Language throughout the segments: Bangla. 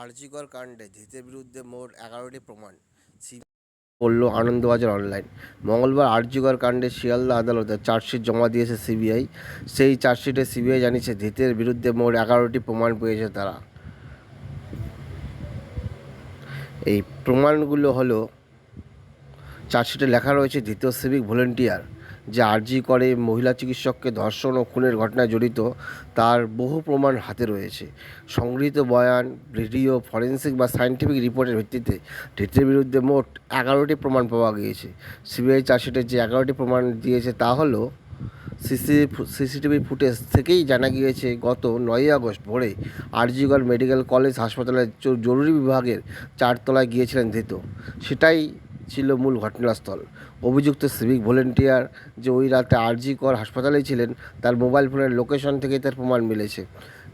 আরজিকর কাণ্ডে ধৃতের বিরুদ্ধে মোট এগারোটি প্রমাণ। বলল, আনন্দবাজার অনলাইন মঙ্গলবার আরজিকর কাণ্ডে শিয়ালদা আদালতে চার্জশিট জমা দিয়েছে সিবিআই। সেই চার্জশিটে সিবিআই জানিয়েছে, ধৃতের বিরুদ্ধে মোট এগারোটি প্রমাণ পেয়েছে তারা। এই প্রমাণগুলো হলো, চার্জশিটে লেখা রয়েছে দ্বিতীয় সিভিক ভলেন্টিয়ার। যে আরজি করে মহিলা চিকিৎসককে ধর্ষণ ও খুনের ঘটনায় জড়িত, তার বহু প্রমাণ হাতে রয়েছে। সংগৃহীত বয়ান, ভিডিও, ফরেন্সিক বা সায়েন্টিফিক রিপোর্টের ভিত্তিতে ধৃতের বিরুদ্ধে মোট এগারোটি প্রমাণ পাওয়া গিয়েছে। সিবিআই চার্জশিটে যে এগারোটি প্রমাণ দিয়েছে তা হলো, সিসি সিসিটিভি ফুটেজ থেকেই জানা গিয়েছে, গত নয়ই আগস্ট ভোরে আরজিগড় মেডিকেল কলেজ হাসপাতালের জরুরি বিভাগের চারতলায় গিয়েছিলেন ধৃত। সেটাই ছিল মূল ঘটনাস্থল। অভিযুক্ত সিভিক ভলেন্টিয়ার যে ওই রাতে আরজি কর হাসপাতালেই ছিলেন, তার মোবাইল ফোনের লোকেশন থেকেই তার প্রমাণ মিলেছে।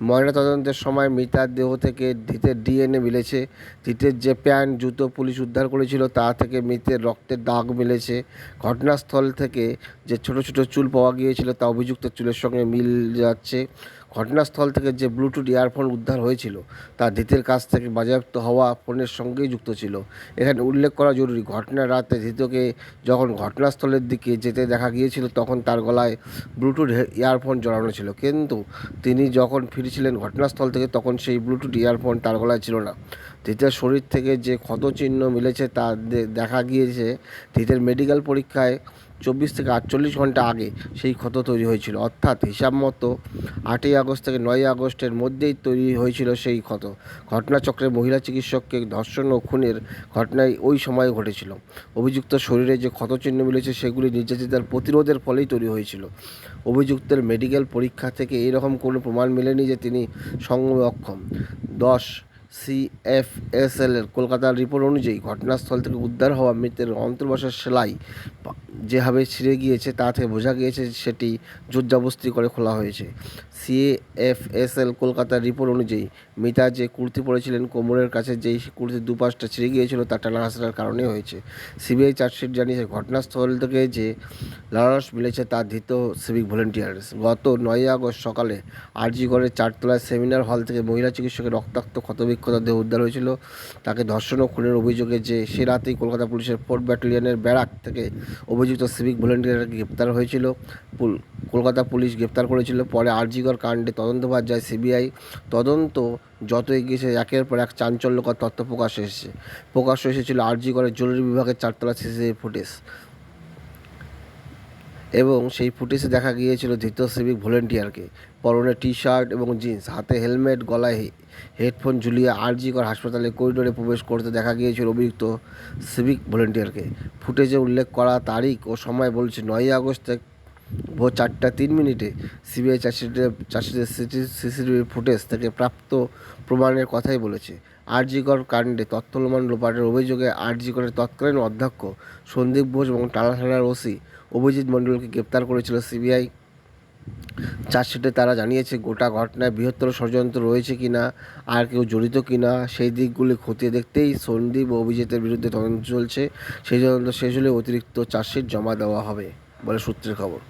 ময়নাতদন্তের সময় মৃতার দেহ থেকে ধৃতের ডিএনএ মিলেছে। ধৃতের যে প্যান্ট, জুতো পুলিশ উদ্ধার করেছিল, তা থেকে মৃতের রক্তের দাগ মিলেছে। ঘটনাস্থল থেকে যে ছোট ছোট চুল পাওয়া গিয়েছিল, তা অভিযুক্ত চুলের সঙ্গে মিল যাচ্ছে। ঘটনাস্থল থেকে যে ব্লুটুথ ইয়ারফোন উদ্ধার হয়েছিল, তা ধৃতের কাছ থেকে বাজেয়াপ্ত হওয়া ফোনের সঙ্গেই যুক্ত ছিল। এখানে উল্লেখ করা জরুরি, ঘটনার রাতে ধৃতকে যখন ঘটনাস্থলের দিকে যেতে দেখা গিয়েছিল, তখন তার গলায় ব্লুটুথ ইয়ারফোন জড়ানো ছিল। কিন্তু তিনি যখন ফিরেছিলেন ঘটনাস্থল থেকে, তখন সেই ব্লুটুথ ইয়ারফোন তার গলায় ছিল না। ধৃতের শরীর থেকে যে ক্ষতচিহ্ন মিলেছে, তা দেখা গিয়েছে। ধৃতের মেডিকেল পরীক্ষায় চব্বিশ থেকে আটচল্লিশ ঘণ্টা আগে সেই ক্ষত তৈরি হয়েছিল। অর্থাৎ হিসাব মতো আটই আগস্ট থেকে নয়ই আগস্টের মধ্যেই তৈরি হয়েছিল সেই ক্ষত। ঘটনাচক্রে মহিলা চিকিৎসককে ধর্ষণ ও খুনের ঘটনায় ওই সময়ে ঘটেছিল। অভিযুক্ত শরীরে যে ক্ষতচিহ্ন মিলেছে সেগুলি নির্যাতিতার প্রতিরোধের ফলেই তৈরি হয়েছিল। অভিযুক্তের মেডিকেল পরীক্ষা থেকে এরকম কোনো প্রমাণ মেলেনি যে তিনি সংগ্রামে অক্ষম দশ সিএফএসএল এর কলকাতার রিপোর্ট অনুযায়ী ঘটনাস্থল থেকে উদ্ধার হওয়া মৃতের অন্তর্বাসের সেলাই যেভাবে ছিঁড়ে গিয়েছে তা থেকে বোঝা গিয়েছে সেটি জোরজাবস্তি করে খোলা হয়েছে। সিএফএসএল কলকাতার রিপোর্ট অনুযায়ী মিতা যে কুর্তি পরেছিলেন কোমরের কাছে, যেই কুর্তির দুপাশটা ছিঁড়ে গিয়েছিল, তা টানা হাসড়ার কারণে হয়েছে। সিবিআই চার্জশিট জানিয়েছে, ঘটনাস্থল থেকে যে লালারস মিলেছে, তা ধৃত সিভিক ভলেন্টিয়ার্স। গত নয়ই আগস্ট সকালে আরজিগড়ের চারতলায় সেমিনার হল থেকে মহিলা চিকিৎসকের রক্তাক্ত ক্ষতবিক্ষত দেহ উদ্ধার হয়েছিল। তাকে ধর্ষণ ও খুনের অভিযোগে যে সে রাতেই কলকাতা পুলিশের ফোর্থ ব্যাটালিয়নের ব্যারাক থেকে অভিযুক্ত সিভিক ভলেন্টিয়ারকে গ্রেপ্তার হয়েছিল। কলকাতা পুলিশ গ্রেপ্তার করেছিল। পরে আরজিগড় কাণ্ডে তদন্তভার যায় সিবিআই। তদন্ত যত এগিয়েছে একের পর এক চাঞ্চল্যকর তথ্য প্রকাশ এসেছে। প্রকাশ এসেছিল আরজিগড়ের জরুরি বিভাগের চারতলা সিসিটিভি ফুটেজ। এবং সেই ফুটেজে দেখা গিয়েছিল ধৃত সিভিক ভলেন্টিয়ারকে। পরনে টি শার্ট এবং জিন্স, হাতে হেলমেট, গলায় হেডফোন ঝুলিয়ে আরজিকর হাসপাতালে করিডোরে প্রবেশ করতে দেখা গিয়েছিল অভিযুক্ত সিভিক ভলেন্টিয়ারকে। ফুটেজে উল্লেখ করা তারিখ ও সময় বলছে নয়ই আগস্ট ভোর চারটা তিন মিনিটে সিবিআই চার্জশিটে চার্জশিটের সিসিটিভি ফুটেজ থেকে প্রাপ্ত প্রমাণের কথাই বলেছে। আরজিকর কাণ্ডে তথ্য লোমান লোপাটের অভিযোগে আরজিকরের তৎকালীন অধ্যক্ষ সন্দীপ ঘোষ এবং টালা থানার ওসি অভিজিৎ মণ্ডলকে গ্রেপ্তার করেছিল সিবিআই। চার্জশিটে তারা জানিয়েছে, গোটা ঘটনায় বৃহত্তর ষড়যন্ত্র রয়েছে কিনা, আর কেউ জড়িত কিনা, সেই দিকগুলি খতিয়ে দেখতেই সন্দীপ ও অভিজিতের বিরুদ্ধে তদন্ত চলছে। সেই তদন্ত শেষ হলে অতিরিক্ত চার্জশিট জমা দেওয়া হবে বলে সূত্রের খবর।